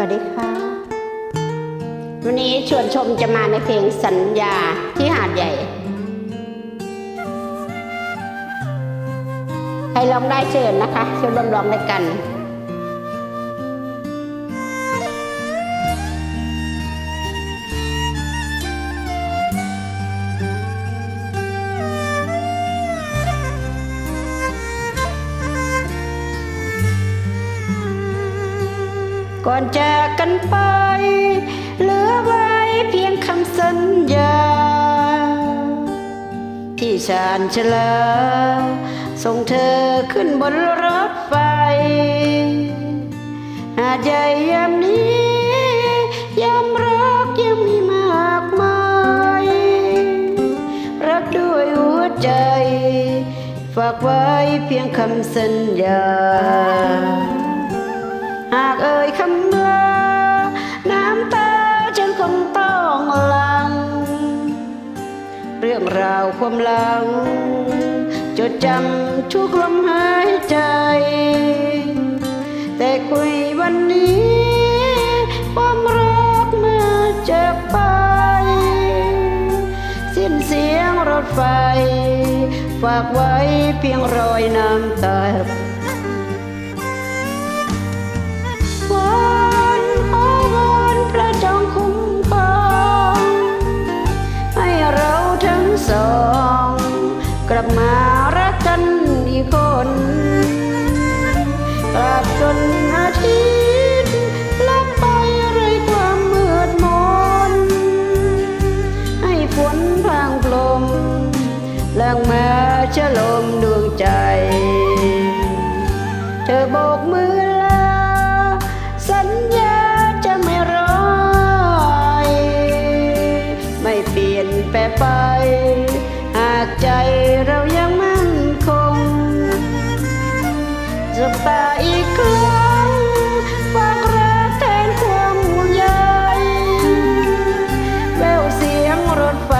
วัสดีค่ะ วันนี้ชวนชมจะมาในเพลงสัญญาที่หาดใหญ่ ใครร้องได้เชิญนะคะเชิญร่วมร้องด้วยกัน ก่อนจากกันไป เหลือไว้เพียงคำสัญญา ที่ชานชลา ส่งเธอขึ้นบนรถไฟ หาใหญ่ยามนี้ยามรักยังมีมากมาย รักด้วยหัวใจ ฝากไว้เพียงคำสัญญา หากเอ่ยคำลาน้ำตาฉันคงต้องหลัง เรื่องราวความหลัง จดจำทุกลมหายใจ แต่คุยวันนี้ ความรักมื่อจากไป สิ้นเสียงรถไฟ ฝากไว้เพียงรอยน้ำตา ตราบจนอาทิตย์ลับไปไรความมืดมน ให้ฝนพรางพลมแรงมาชะลมดวงใจ เธอโบกมือลาสัญญาจะไม่ร้อยไม่เปลี่ยนแปรไป หากใจเรายัง แต่อีกครั้งฝากรักแทนความห่วงใยแววเสียงรถไฟ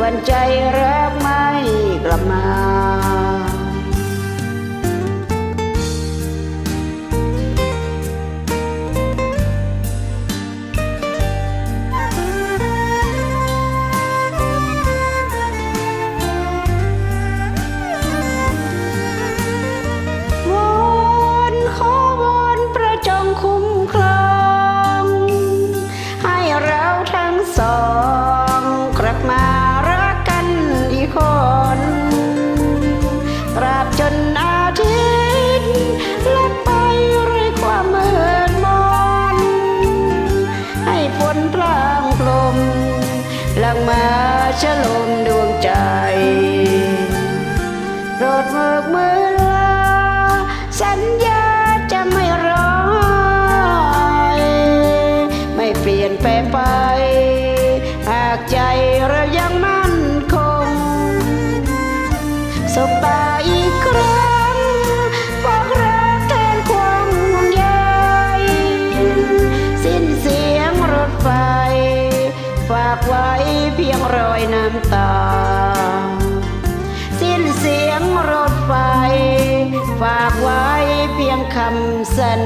วันใจรักไม่กลับมา ชะลมดวงใจโปรดเบิกมือลาสัญญาจะไม่ร้อยไม่เปลี่ยนแปลงไป หากใจเรายังมั่นคงสบตา อยน้ำตา สิ้นเสียงรถไฟ ฝากไว้เพียงคำสัญ